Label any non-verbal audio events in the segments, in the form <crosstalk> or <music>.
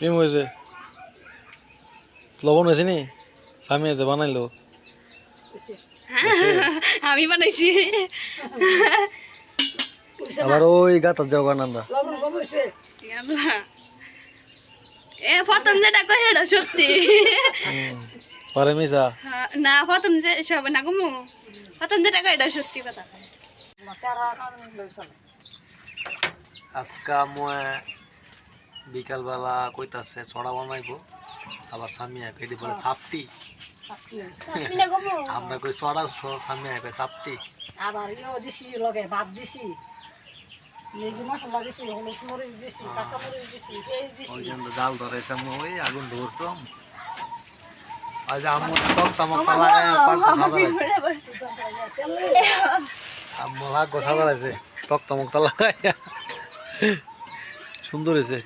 কেমন হয়েছে। লবণ হয়েছে নি? স্বামী এতে বানাইলো। আমি বানাইছি। আবার ওই গাতার যাও গানান্দা। এ প্রথম যেটা সেটা সত্যি। পরে মিশা হ্যাঁ, না প্রথম যে সব না গমু। প্রথম যেটা এটা সত্যি কথা। আজকা মই বিকালবেলা কইতাছে ছড়া বানাইবো। আবার স্বামী এক এটি বলে চাপটি। আমরা কই ছড়া স্বামী এক চাপটি। আবার ইয়েও দিছি লগে ভাত দিছি। জাল ধরেছে আমি ওই আগুন ধরছো আজ সাজা লাগছে আম্মু ভাগ টক তামক লাগায় সুন্দর হয়েছে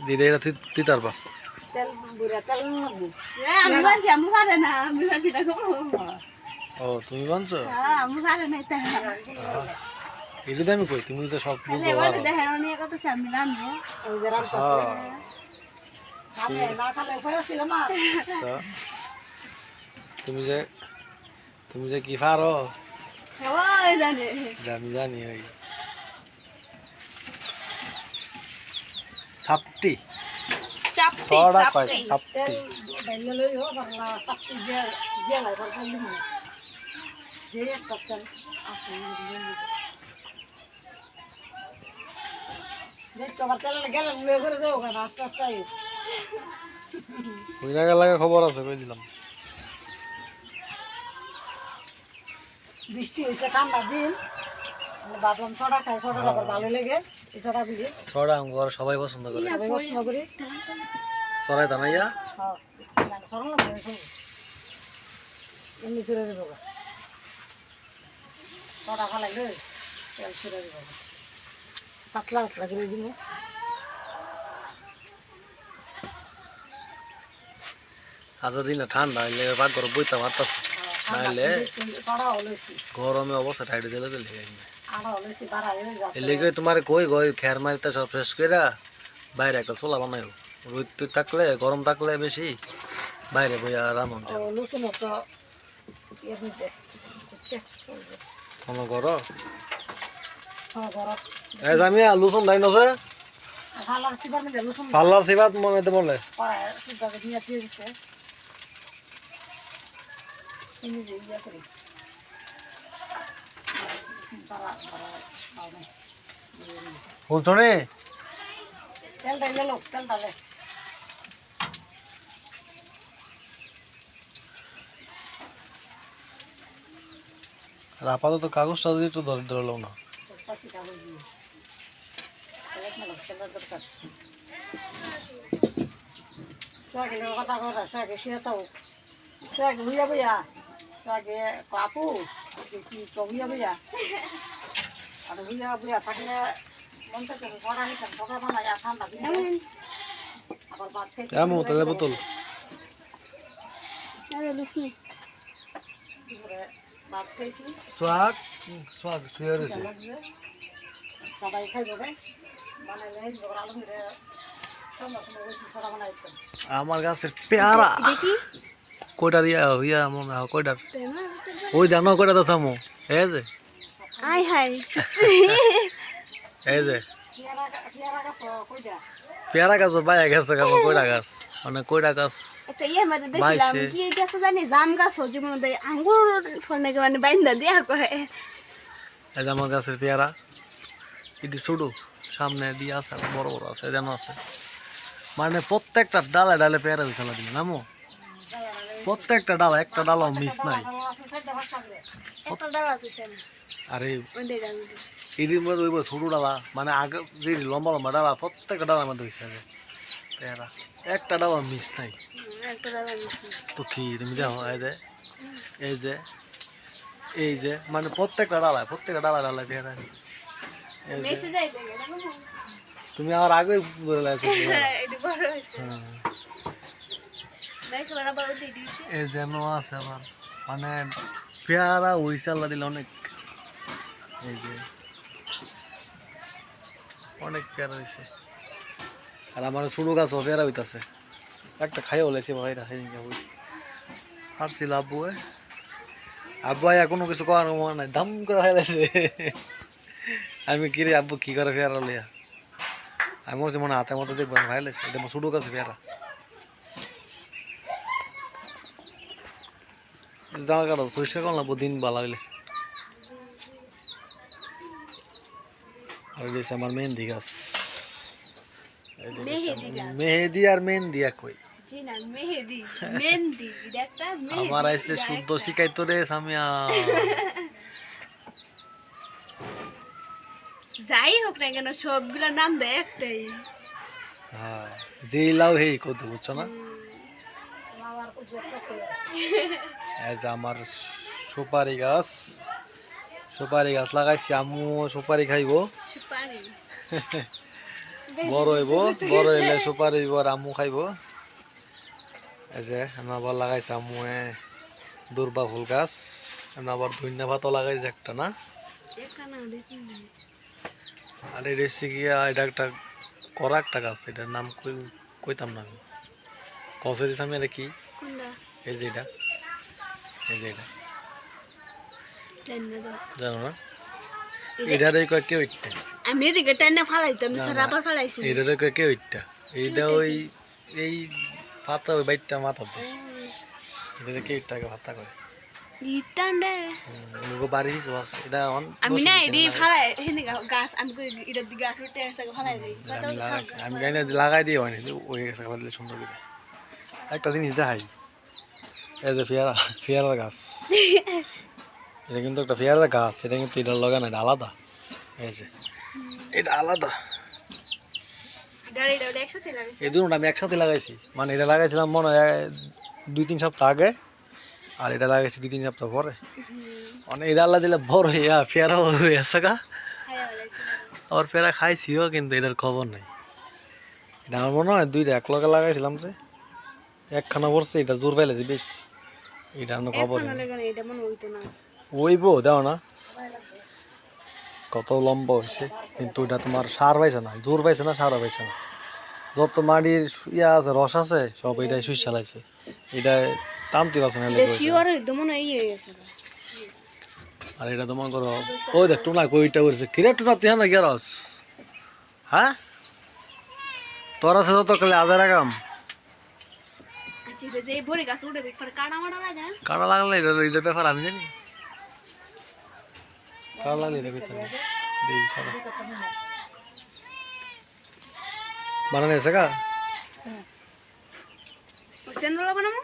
দিলে এটা তিতার পা ও তুমি বানছো হ্যাঁ আমি পারে না এটা। আমি কই তুমি তো সব বুঝো হ্যাঁ তুমি যে তুমি যে কি পারো? জানে জানি ওই। সাপটি চাপটি ছড়া কয় চাপটি। সাপটি খবর আছে কই দিলাম। বৃষ্টি হয়েছে ঠান্ডা দিন। ভাবলাম ছড়া খাই ছড়াটা আবার ভালো লেগে এই ছড়া বিলি ছড়া ঘর সবাই পছন্দ করে। আমি পছন্দ করি ছড়াই তা নাইয়া হ্যাঁ ছড়া লাগে এমনি চলে দেবো গা। ছড়া খালাই তেল ছিঁড়ে দেবো পাতলা পাতলা করে দিব। আজ দিন ঠান্ডা হইলে পাক ঘর বইতে পারতাম নাইলে গরমে অবস্থা টাইট দিলে লেগে তোমার কই গই খের মারিতে সব শেষ কইরা বাইরে একটা ছোলা বানাইও। রোদ টুদ থাকলে গরম থাকলে বেশি বাইরে বইয়া ইয়ে বুঝছে? কোনো ঘর? হ্যাঁ গরম এ জামিয়া লুসন দাই নছে? পাল্লার সিবাত মনে তো বলে। করা সিদ্ধাকে নিয়ে দিয়ে চিনি দিয়ে করি। ফুলছনি তেলটা এলে লোক তেলটা লে আর আপাতত কাগজটা দিয়ে একটু ধরে ধরলো না। কথা কথা সোয়াকে শুয়ে থাও সোয়াকে হইয়া বইয়া সোয়াকে কাপু। কি তো হইয়া বইয়া আর হইয়া বইয়া থাকলে মন থেকে পড়া নিতাম সকাল বানায় আর ঠান্ডা দিন আবার ভাত খেতে এমন তাহলে বোতল ভাত খাইছি সোহাগ সোহাগ শুয়ে রয়েছে সবাই খাই বানাই আমার গাছের পেয়ারা কয়টার ইয়া ইয়া মনে হয় কয়টার ওই জানো কয়টা তো সামু এই যে। আই হাই। এই যে। পেয়ারা গাছ কইটা গাছ বাইয়া গেছে আমার কয়টা গাছ? মানে কয়টা গাছ? একটা ইয়ে মধ্যে দেখছিলাম কি গাছ জানি জাম গাছ হচ্ছে মনে হয় আঙ্গুর ফোনে মানে বাইন্দা দিয়া কয়। এই যে গাছের পেয়ারা। এটি ছোট সামনে দিয়ে আছে বড় বড় আছে যেন আছে। মানে প্রত্যেকটা ডালে ডালে পেয়ারা দিন নামো? প্রত্যেকটা ডাল একটা ডালও মিস নাই। আছে ডালা আরে এটির মধ্যে ওই ছোট ডালা মানে আগে যে লম্বা লম্বা ডালা প্রত্যেকটা ডালার মধ্যে হয়েছে আগে। একটা ডালা মিস নাই। ডালা তো কি তুমি দেখো এই যে এই যে এই যে মানে প্রত্যেকটা ডালায় প্রত্যেকটা ডালা ডালায় পেয়ারা আছে। তুমি আমার আগে বলে হয়েছে। হ্যাঁ। মেসে বড় বড় দিয়ে দিয়েছে এই যেন আছে আবার মানে পেয়ারা আল্লাহ দিলে অনেক। এই যে, অনেক পেয়ারা হয়েছে আর আমার ছোটো গাছও পেয়ারা হইতাছে একটা খাই ভাইরা সেদিনকে বই আর ছিল আব্বু। আব্বু আয়া কোনো কিছু করার মনে নাই, দাম করে ফেলেছে আমি কিরে আব্বু কি করে পেয়ারা লিয়া আমি মনে হাতের মতো দেখব ভাইলেছে এটা আমার ছোটো গাছে পেয়ারা জামা কাটা পরিষ্কার করলাম দিন ভালো হইলে। আর গেছে আমার মেহেন্দি গাছ। যে মেহেদি আর মেহেন্দি একই। আমার আইসে শুদ্ধ শিখাইতো রে সামিয়া। যাই হোক না কেন সবগুলোর নাম দেয় একটাই। হ্যাঁ যেই লাউ হেই কত বুঝছ না আমার কিছু একটা ছিল। এই যে আমার সুপারি গাছ। সুপারি গাছ লাগাইছি আম্মু সুপারি খাইবো। <laughs> বড় হইব বড় হইলে সুপারি হইব আর আম্মু খাইব। এই যে আমি আবার লাগাইছি আম্মু দুর্বা ফুল গাছ। আমি আবার ধন্যা ভাতও লাগাইছি একটা না? আর এটা হচ্ছে গিয়া এটা একটা করা একটা গাছ এটার নাম কই কইতাম না আমি। কসের সামনে এটা কি? এই যে এটা। এই যে এটা। জানো না এটারে কয় কেউ ইটটা আমি এদিকে ফালাইতো আমি সারা। আবার ফালাইছি। এটারে কয় কেউ ইটটা এইটা ওই এই পাতা ওই বাইটটা মাথাতে। এটারে কেউ ইটটাকে করে লাগাই দিয়ে সুন্দর একটা জিনিস দেখাই। এই যে পেয়ারা পেয়ারার <laughs> গাছ। এটা কিন্তু একটা পেয়ারার গাছ এটা কিন্তু এটা লাগানো এটা আলাদা। এই যে এটা আলাদা। এই দুটো আমি একসাথে লাগাইছি। মানে এটা লাগাইছিলাম মনে হয় দুই তিন সপ্তাহ আগে আর এটা লাগাইছি দুই তিন সপ্তাহ পরে। মানে এটা আল্লাহ দিলে বড় হইয়া পেয়ারা হয়ে আছে গা আবার পেয়ারা খাইছিও কিন্তু এটার খবর নাই। এটা আমার মনে হয় দুইটা এক লগে লাগাইছিলাম যে। একখানা পড়ছে এটা দূর পাইলেছি বেশি। এটা আমার খবর। ওইবো দাও না। কত লম্বা হয়েছে কিন্তু এটা তোমার সার পাইছে না জোর পাইছে না সারও পাইছে না। যত মাটির ইয়া আছে রস আছে সব এটাই সুই চালাইছে। এটা টানতে পারছে না ইয়ে আর এটা তোমার করো ওই দেখ টুনা কইটা করেছে কিরে টুনা তুই না গেরস হ্যাঁ? তোর আছে তো কালে আধার আগাম। এটা যে ভরে গাছ উঠে পরে কাটা মাটা লাগে কাটা লাগলে এটা এটার ব্যাপার আমি জানি। কাটা লাগলে এটা দেখি সারা বানানো বানাবো?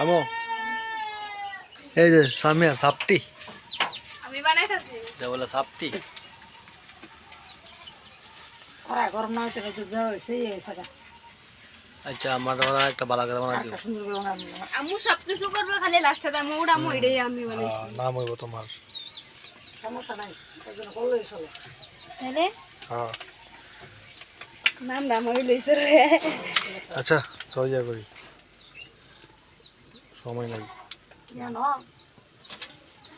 আমো। এই যে সামিয়া সাপটি। আমি বলে সাপটি। খরা গরম না হইতে একটু দেওয়া হয়েছে এই হয়েছে আচ্ছা আমার ওরা একটা বালা করে বানাই দিও। আম্মু সব কিছু করবে খালি লাস্টে আমি উড়ামু এটাই আমি বানাইছি। নাম হইব তোমার। সমস্যা নাই এই জন্য করলেই চলে তাহলে হ্যাঁ। নাম নাম আমি লইছে রে। আচ্ছা করি। সময় নাই। জানো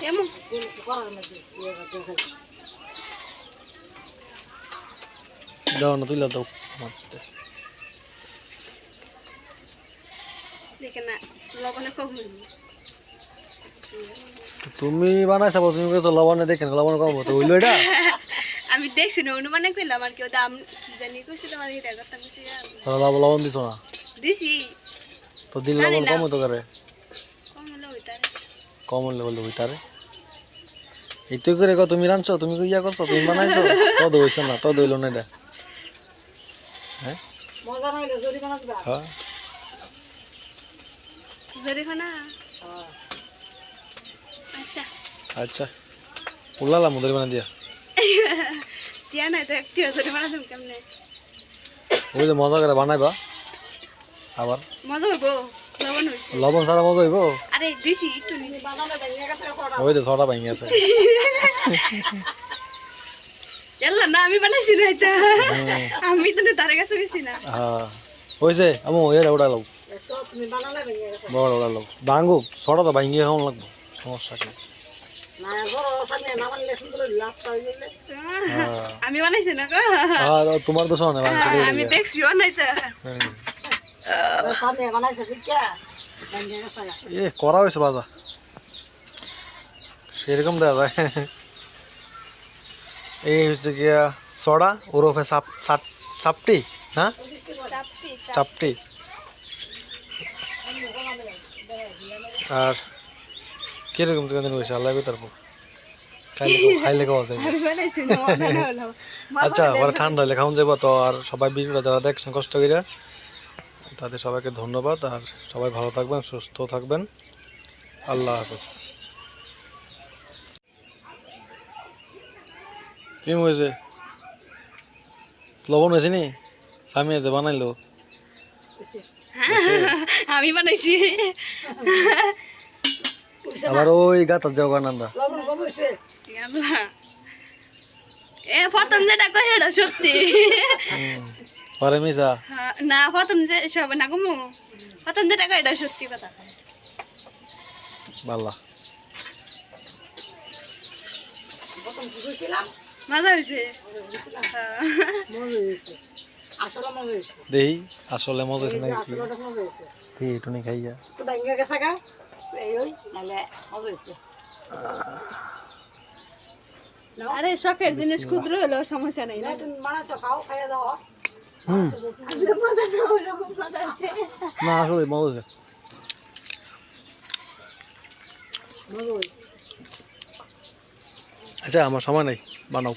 এমন দিলে কি করার মধ্যে করতে দাও না তুইলা দাও মারতে তুমি বানাইছা তুমি তো লবণে দেখেন লবণ কম তো হইল এটা? <laughs> আমি দেখছি না অনুমানে কইলাম আর কেউ দাম কি জানি কইছি তোমার এটা কথা কইছি লবণ দিছো না? দিছি। তো দিন লবণ কম হতো করে কম হলে বললে হইতারে এইটো করে কো তুমি রাঁধছো তুমি কি ইয়া করছ? তুমি বানাইছো? তো দইছো না তো দইলো না এটা হ্যাঁ? দিবা। হ্যাঁ। হ্যাঁ। আচ্ছা। উল্লালা মুদের বানা দিয়া। টিয়া নাই তো একটু কেমনে? ওই মজা করে বানাইবা। আবার। মজা হইব। লবণ ছাড়া মজা হইব। আরে দিছি একটু ভেঙে ওই যে ছটা ভেঙে আছে। <laughs> এল্লা না আমি বানাইছি না এটা আমি তো তার কাছে গেছি না হ্যাঁ হয়েছে আমো এটা ওটা লাগ দেখছ তুমি বানালে ভেঙে ছটা তো ভাঙিয়ে খাওয়ান লাগবো। সমস্যা কি? আমি বানাইছি না তোমার তো শোনে আমি দেখছি এ করা হয়েছে বাজা সেরকম দেওয়া যায়। এই হচ্ছে গিয়া সড়া ওরফে চাপটি হ্যাঁ? চাপটি আর কীরকম দোকান হয়েছে? আল্লাহ তারপর খাইলে খাওয়া যায়। আচ্ছা ঠান্ডা হলে খাওয়ান যাব তো আর সবাই ভিডিওটা যারা দেখছেন কষ্ট করে তাদের সবাইকে ধন্যবাদ আর সবাই ভালো থাকবেন সুস্থ থাকবেন। আল্লাহ হাফেজ। কি হয়েছে? লবণ হয়েছে নি? স্বামী আছে বানাইলো। আমি বানাইছি। আবার ওই গাতার যাও গানান্দা এ প্রথম যেটা এটা সত্যি। পরে মিশা না প্রথম যে সব না গমু প্রথম যেটা কই এটা সত্যি কথা বাল্লা মজা হয়েছে হ্যাঁ। মজা হয়েছে আসলে মজা হয়েছে নাকি আসলে মজা হয়েছে কি একটু নি খাইয়া একটু ভেঙে গেছে গা এই ওই নাহলে মজা হয়েছে আরে শখের জিনিস ক্ষুদ্র হলেও সমস্যা নেই না তুমি বানাচ্ছো খাও খাইয়ে দাও হুম। না আসলে মজা আচ্ছা আমার সময় নাই। বানাও।